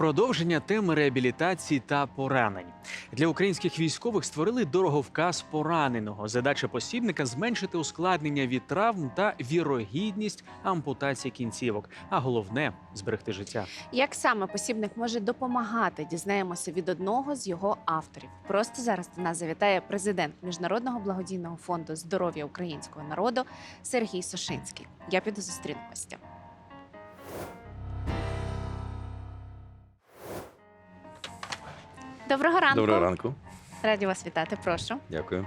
Продовження теми реабілітації та поранень для українських військових створили дороговказ пораненого. Задача посібника зменшити ускладнення від травм та вірогідність ампутації кінцівок. А головне зберегти життя. Як саме посібник може допомагати, дізнаємося від одного з його авторів. Просто зараз до нас завітає президент Міжнародного благодійного фонду здоров'я українського народу Сергій Сошинський. Я піду зустріну. Доброго ранку. Доброго ранку. Раді вас вітати. Прошу. Дякую.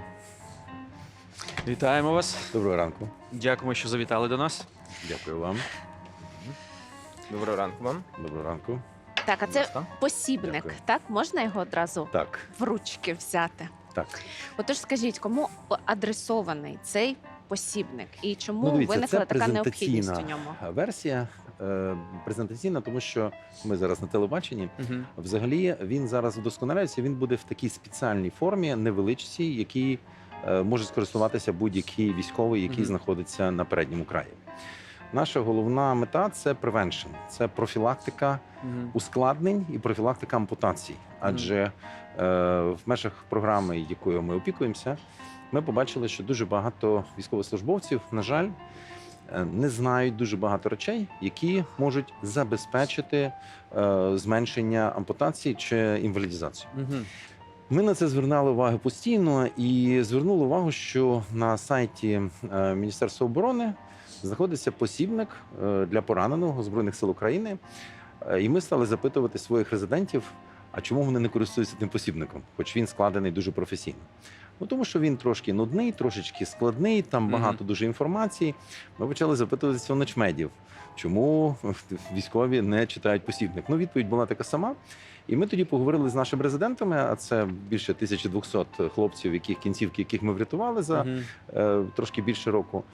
Вітаємо вас! Доброго ранку. Дякуємо, що завітали до нас. Дякую вам. Доброго ранку вам. Доброго ранку. Так, а це Ласка. посібник. Дякую. Так, можна його одразу Так, в ручки взяти. так. Отож, скажіть, кому адресований цей посібник і чому Ну, дивіться, виникла це така необхідність у ньому? версія. Е, Презентаційна, тому що ми зараз на телебаченні. Угу. Взагалі він зараз вдосконаляється. Він буде в такій спеціальній формі, невеличкій, який е, може скористуватися будь-який військовий, який знаходиться на передньому краї. Наша головна мета це prevention, це профілактика ускладнень і профілактика ампутацій. Адже е, в межах програми, якою ми опікуємося, ми побачили, що дуже багато військовослужбовців, на жаль, не знають дуже багато речей, які можуть забезпечити е, зменшення ампутацій чи інвалідизацію. Угу. Ми на це звернули увагу постійно і звернули увагу, що на сайті е, Міністерства оборони знаходиться посібник е, для пораненого Збройних сил України. Е, І ми стали запитувати своїх резидентів, а чому вони не користуються тим посібником, хоч він складений дуже професійно. Ну тому що він трошки нудний, трошечки складний, там багато дуже інформації. Ми почали запитуватися у начмедів, чому військові не читають посібник. Ну, відповідь була така сама. І ми тоді поговорили з нашими резидентами, а це більше 1200 хлопців, яких кінцівки, яких ми врятували за е, трошки більше року.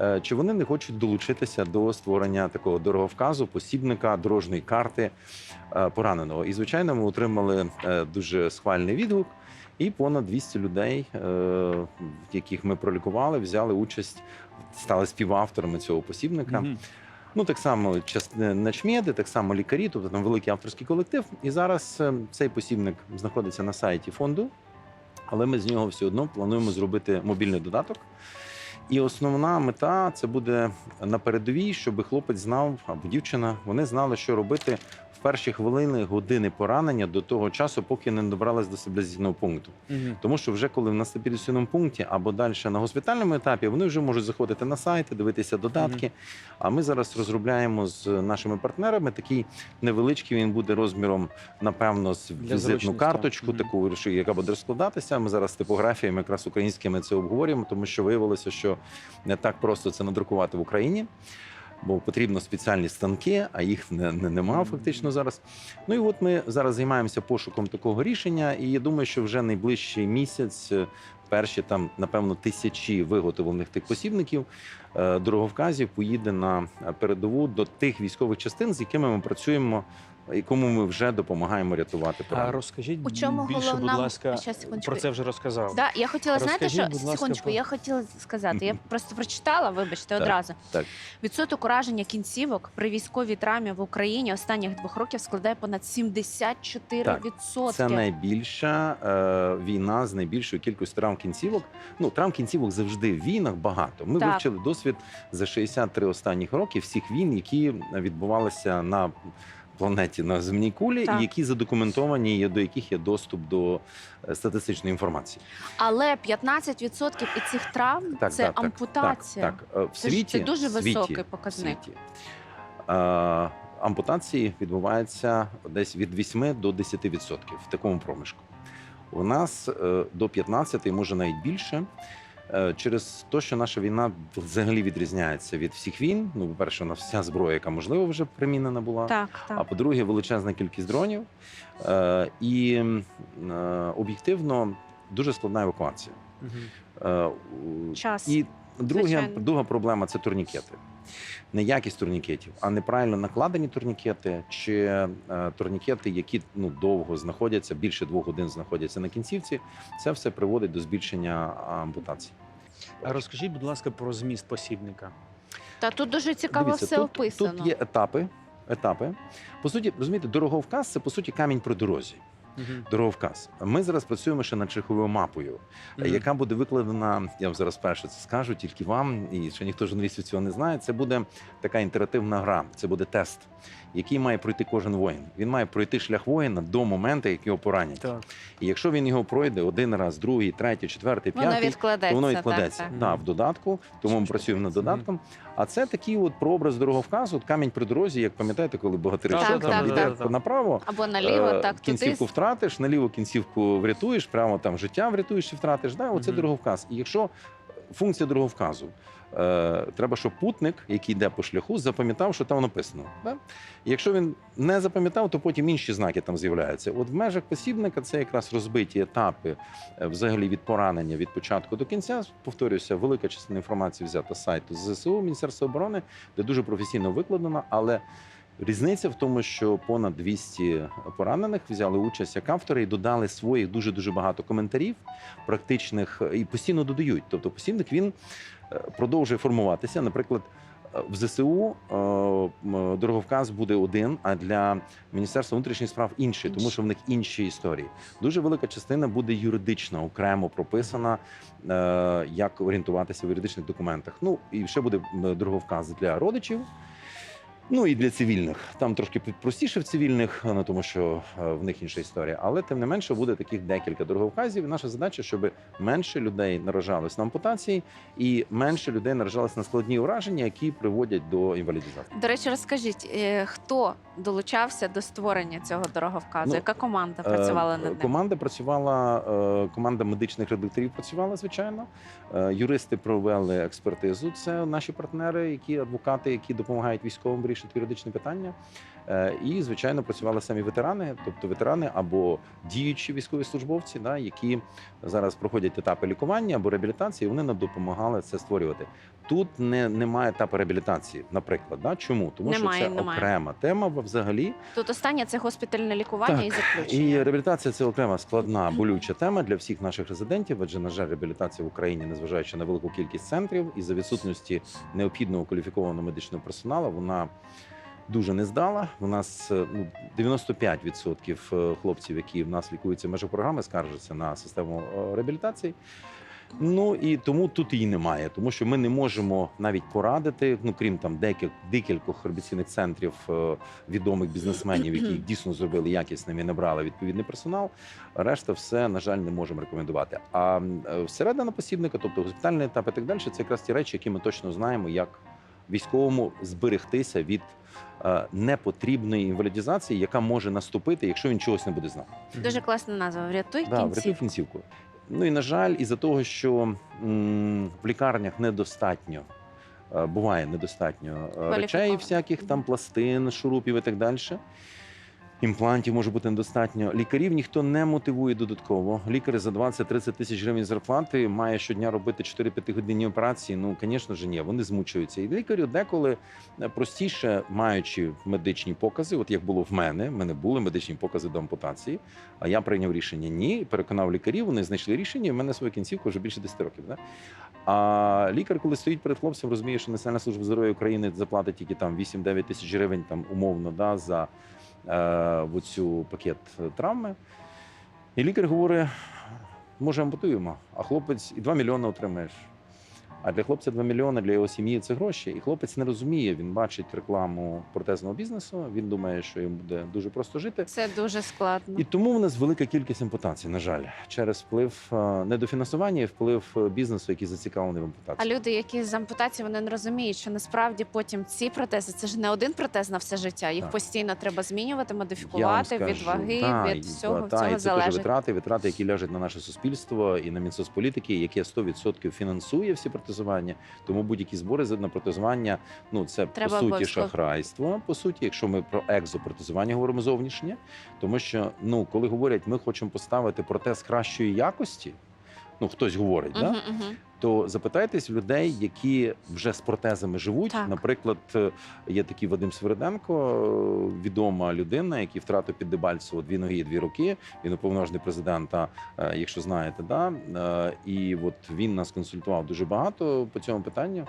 Е, Чи вони не хочуть долучитися до створення такого дороговказу, посібника, дорожньої карти е, пораненого? І звичайно, ми отримали е, дуже схвальний відгук, і понад 200 людей, е, яких ми пролікували, взяли участь, стали співавторами цього посібника. Ну, так само част- начмеди, так само лікарі, тобто там великий авторський колектив. І зараз е, цей посібник знаходиться на сайті фонду, але ми з нього все одно плануємо зробити мобільний додаток. І основна мета це буде на передовій, щоб хлопець знав або дівчина, вони знали, що робити перші хвилини, години поранення до того часу, поки не добрались до стабілізаційного пункту. Угу. Тому що вже коли в на стабілізаційному пункті або далі на госпітальному етапі, вони вже можуть заходити на сайти, дивитися додатки. А ми зараз розробляємо з нашими партнерами такий невеличкий. Він буде розміром, напевно, з візитну карточку, Мгм. таку яка буде розкладатися. Ми зараз з типографіями, якраз українськими це обговорюємо, тому що виявилося, що не так просто це надрукувати в Україні. Бо потрібно спеціальні станки, а їх не, не, нема фактично зараз. Ну і от ми зараз займаємося пошуком такого рішення, і я думаю, що вже найближчий місяць е, перші там, напевно, тисячі виготовлених тих посібників е, дороговказів поїде на е, передову до тих військових частин, з якими ми працюємо, і кому ми вже допомагаємо рятувати А поранених. розкажіть У чому більше, головна- будь ласка, Щас, секундочку. про це вже розказав. Да, я хотіла знаєте, Розкажіть, що будь ласка, секундочку, про- я хотіла сказати. Я просто прочитала, вибачте, Так, одразу. так. Відсоток ураження кінцівок при військовій травмі в Україні останніх двох років складає понад 74%. відсотки. Це найбільша е, війна з найбільшою кількістю травм кінцівок. Ну, травм кінцівок завжди в війнах багато. Ми Так. вивчили досвід за 63 останніх років всіх війн, які відбувалися на планеті на земній кулі, Так. які задокументовані, і до яких є доступ до е, статистичної інформації. Але 15% із цих травм Так, це так, ампутація. Так, так. Е, В світі це дуже в світі- високий показник. в світі, е, ампутації відбуваються десь від 8 до 10% в такому проміжку. У нас до 15, може навіть більше. Е, Через те, що наша війна взагалі відрізняється від всіх війн. Ну, по-перше, нас вся зброя, яка можливо вже примінена була. Так, А по-друге, величезна кількість дронів. Е, І е, об'єктивно дуже складна евакуація. Угу. Е, Час. І друга, друга проблема це турнікети. Не якість турнікетів, а неправильно накладені турнікети чи е, турнікети, які ну довго знаходяться, більше двох годин знаходяться на кінцівці. Це все приводить до збільшення ампутацій. Розкажіть, будь ласка, про зміст посібника. Та тут дуже цікаво Дивіться, все тут, описано. Тут є етапи етапи. По суті, розумієте, дороговказ це по суті камінь про дорозі. Дороговказ. Ми зараз працюємо ще над шляховою мапою, яка буде викладена. Я вам зараз перше це скажу, тільки вам, і ще ніхто журналістів цього не знає. Це буде така інтерактивна гра, це буде тест, який має пройти кожен воїн. Він має пройти шлях воїна до моменту, як його поранять. Так. І якщо він його пройде один раз, другий, третій, четвертий, Воно п'ятий, відкладеться. то воно відкладеться так. Да, в додатку. Тому ми працюємо над додатком. А це такий от прообраз дороговказу, от камінь при дорозі, як пам'ятаєте, коли богатирі Так, так, там так, йде так. направо. Або наліво, е, так туди. Втратиш, наліво кінцівку врятуєш, прямо там життя врятуєш чи втратиш. Да, оце Мгм. дороговказ. І якщо функція дороговказу. Е, треба, щоб путник, який йде по шляху, запам'ятав, що там написано. Да? І якщо він не запам'ятав, то потім інші знаки там з'являються. От в межах посібника це якраз розбиті етапи е, взагалі від поранення від початку до кінця. Повторюся, велика частина інформації взята з сайту ЗСУ, Міністерства оборони, де дуже професійно викладено, але. Різниця в тому, що понад 200 поранених взяли участь як автори і додали своїх дуже дуже багато коментарів, практичних і постійно додають. Тобто, посібник він е, продовжує формуватися. Наприклад, е, в ЗСУ е, дороговказ буде один, а для Міністерства внутрішніх справ інший, тому що в них інші історії. Дуже велика частина буде юридична, окремо прописана, е, як орієнтуватися в юридичних документах. Ну і ще буде дороговказ для родичів. Ну і для цивільних там трошки простіше в цивільних, ну, тому що е, в них інша історія. Але тим не менше буде таких декілька дороговказів. І наша задача, щоб менше людей наражались на ампутації, і менше людей наражались на складні ураження, які приводять до інвалідізації. До речі, розкажіть, е, хто долучався до створення цього дороговказу? Ну, Яка команда працювала Е, над ним? Команда працювала, е, команда медичних редакторів працювала, звичайно. Е, Юристи провели експертизу. Це наші партнери, які адвокати, які допомагають військовим вирішити юридичні питання. Е, І, звичайно, працювали самі ветерани, тобто ветерани або діючі військові службовці, да, які зараз проходять етапи лікування або реабілітації. Вони нам допомагали це створювати. Тут не немає етапу реабілітації, наприклад. Да? Чому? Тому Немає, що це немає. окрема тема взагалі. Тут останнє це госпітальне лікування Так, і І реабілітація це окрема складна болюча тема для всіх наших резидентів. Адже на жаль, реабілітація в Україні, незважаючи на велику кількість центрів і за відсутності необхідного кваліфікованого медичного персоналу, вона дуже не здала. У нас е, ну 95% хлопців, які в нас лікуються в межах програми, скаржаться на систему е, реабілітації. Ну і тому тут її немає, тому що ми не можемо навіть порадити, ну крім там декіль, декількох хербіційних центрів е, відомих бізнесменів, які дійсно зробили якісними і набрали відповідний персонал. Решта все на жаль не можемо рекомендувати. А е, всередина посібника, тобто госпітальний етап і так далі, це якраз ті речі, які ми точно знаємо, як військовому зберегтися від е, непотрібної інвалідізації, яка може наступити, якщо він чогось не буде знати. Дуже класна назва. Врятуй Да, врятуй кінців. кінцівку. Ну і на жаль, із-за того, що м, в лікарнях недостатньо. е, Буває недостатньо е, речей, Кваліфікованих. всяких там пластин, шурупів і так далі. Імплантів може бути недостатньо. Лікарів ніхто не мотивує додатково. Лікар за 20-30 тисяч гривень зарплати має щодня робити 4-5 годинні операції. Ну, звісно ж, ні, вони змучуються. І лікарю деколи е, простіше, маючи медичні покази, от як було в мене, в мене були медичні покази до ампутації. А я прийняв рішення ні, переконав лікарів, вони знайшли рішення. і в мене своя кінцівка вже більше 10 років. Да? А лікар, коли стоїть перед хлопцем, розуміє, що Національна служба здоров'я України заплатить тільки там 8-9 тисяч гривень, там умовно, да, за в цю пакет травми. І лікар говорить: може, ампутуємо, а хлопець і 2 мільйони отримаєш. А для хлопця 2 мільйони для його сім'ї це гроші. І хлопець не розуміє. Він бачить рекламу протезного бізнесу. Він думає, що йому буде дуже просто жити. Це дуже складно. І тому в нас велика кількість ампутацій, на жаль, через вплив е, недофінансування і вплив бізнесу, який зацікавлений в А люди, які з ампутацією, вони не розуміють, що насправді потім ці протези це ж не один протез на все життя. Їх Так. постійно треба змінювати, модифікувати від ваги, та, від всього та, цього і це залежить. витрати, витрати, які ляжуть на наше суспільство і на Мінсоцполітики, яке 100% фінансує всі протезування. Тому будь-які збори на протезування, ну це Треба по суті обов'язково. шахрайство. По суті, якщо ми про екзопротезування говоримо зовнішнє, тому що ну коли говорять, ми хочемо поставити протез кращої якості. Ну, хтось говорить, да? Мгм, мгм. То запитайтесь людей, які вже з протезами живуть. Так. Наприклад, е, є такий Вадим Свериденко, е, відома людина, який втратив під Дебальцево дві ноги і дві руки. Він уповноважений президента, е, якщо знаєте, да. І от він нас консультував дуже багато по цьому питанню.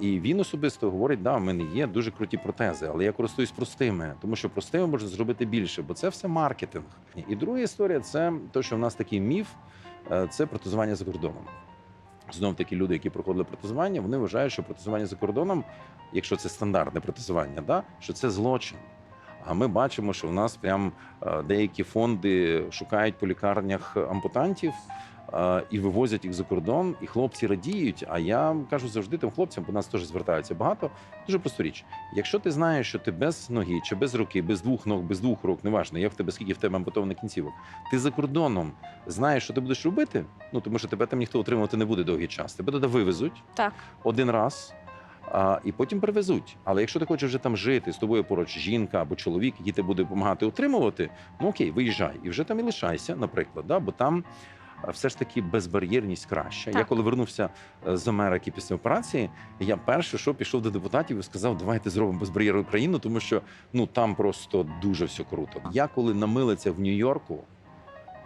І він особисто говорить: да, в мене є дуже круті протези, але я користуюсь простими, тому що простими можна зробити більше, бо це все маркетинг. І друга історія це те, що в нас такий міф це протезування за кордоном. Знов таки люди, які проходили протезування, вони вважають, що протезування за кордоном, якщо це стандартне протезування, да, що це злочин. А ми бачимо, що в нас прям е, деякі фонди шукають по лікарнях ампутантів і вивозять їх за кордон, і хлопці радіють. А я кажу завжди тим хлопцям, бо нас теж звертаються багато. Дуже просту річ. Якщо ти знаєш, що ти без ноги, чи без руки, без двох ног, без двох рук, неважно, як в тебе скільки в тебе ампутованих кінцівок, ти за кордоном знаєш, що ти будеш робити. Ну тому що тебе там ніхто отримувати не буде довгий час. Тебе туди вивезуть Так. один раз. А, і потім привезуть. Але якщо ти хочеш вже там жити, з тобою поруч жінка або чоловік, який тебе буде допомагати утримувати, ну окей, виїжджай і вже там і лишайся, наприклад, да? бо там все ж таки безбар'єрність краща. Я коли вернувся е, з Америки після операції, я перше, що пішов до депутатів і сказав, давайте зробимо безбар'єрну країну, тому що ну там просто дуже все круто. Я коли намилиться в Нью-Йорку.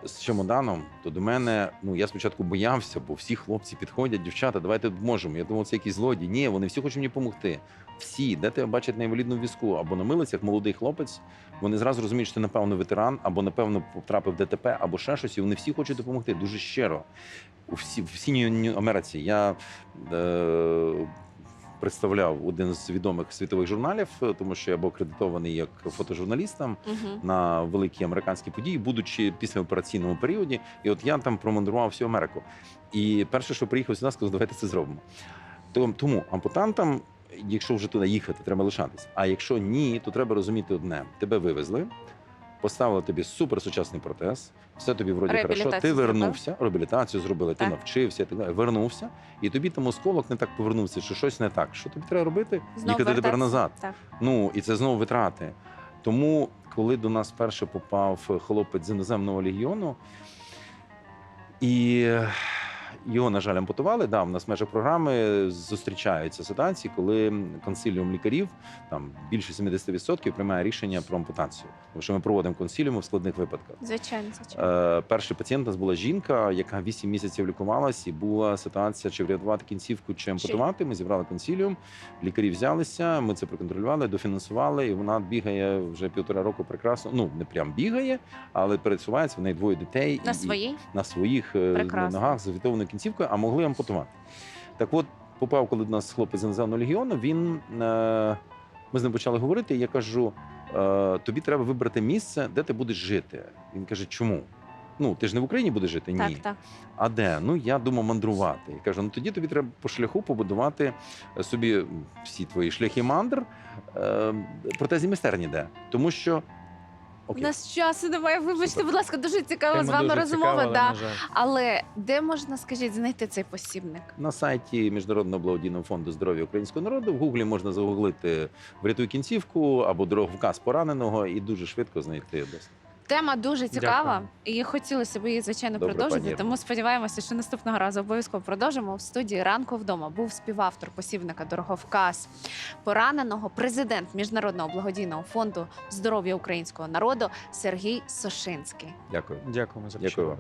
З чемоданом, то до мене, ну я спочатку боявся, бо всі хлопці підходять, дівчата, давайте допоможемо. Я думав, це якісь злодії. Ні, вони всі хочуть мені допомогти. Всі, де тебе бачать на інвалідному візку або на милицях, молодий хлопець, вони зразу розуміють, що ти, напевно, ветеран, або напевно потрапив в ДТП, або ще щось, і вони всі хочуть допомогти дуже щиро. У всі, всій Америці я е, представляв один з відомих світових журналів, е, тому що я був акредитований як фотожурналістом Угу. на великі американські події, будучи після операційному періоді. І от я там промандрував всю Америку. І перше, що приїхав сюди, сказав, давайте це зробимо. Тому ампутантам, якщо вже туди їхати, треба лишатись. А якщо ні, то треба розуміти одне: тебе вивезли. Поставили тобі суперсучасний протез, все тобі вроді хорошо. Ти вернувся, реабілітацію зробили, ти Так. навчився, далі. Вернувся, і тобі там осколок не так повернувся, чи щось не так. Що тобі треба робити? Їхати тепер назад. Так. Ну і це знову витрати. Тому, коли до нас перше попав хлопець з іноземного легіону, і його, на жаль, ампутували. Да, в нас в межах програми зустрічаються ситуації, коли консиліум лікарів там більше 70% приймає рішення про ампутацію. Тому що ми проводимо консиліуми в складних випадках. Звичайно, звичайно. Е, перший пацієнт у нас була жінка, яка 8 місяців лікувалась, і була ситуація, чи врятувати кінцівку, чи ампутувати. Ми зібрали консіліум, лікарі взялися, ми це проконтролювали, дофінансували, і вона бігає вже півтора року прекрасно. Ну не прям бігає, але пересувається. В неї двоє дітей На і- своїй на своїх е, Прекрасно. ногах з завітованою кінцівкою, а могли ампутувати. Так от, попав, коли до нас хлопець з іноземного легіону, він е, ми з ним почали говорити. і Я кажу: е, тобі треба вибрати місце, де ти будеш жити. Він каже, чому? Ну, ти ж не в Україні будеш жити? Ні. так, так. А де? Ну я думав мандрувати. Я кажу: ну тоді тобі треба по шляху побудувати собі всі твої шляхи мандр, е, протезні майстерні де. Тому що У окей, нас часу немає. Вибачте, Супер. будь ласка, дуже цікава з Тема вами дуже розмова. цікава, але, да. на жаль. Але де можна, скажіть, знайти цей посібник? на сайті Міжнародного благодійного фонду здоров'я українського народу в гуглі можна загуглити врятуй кінцівку або дороговказ пораненого і дуже швидко знайти досить. Тема дуже цікава, Дякую. і хотілося б її звичайно Добре, продовжити. пані Тому сподіваємося, що наступного разу обов'язково продовжимо. В студії ранку вдома був співавтор посібника Дороговказ пораненого, президент міжнародного благодійного фонду здоров'я українського народу Сергій Сошинський. Дякую. Дякуємо за Дякую вам.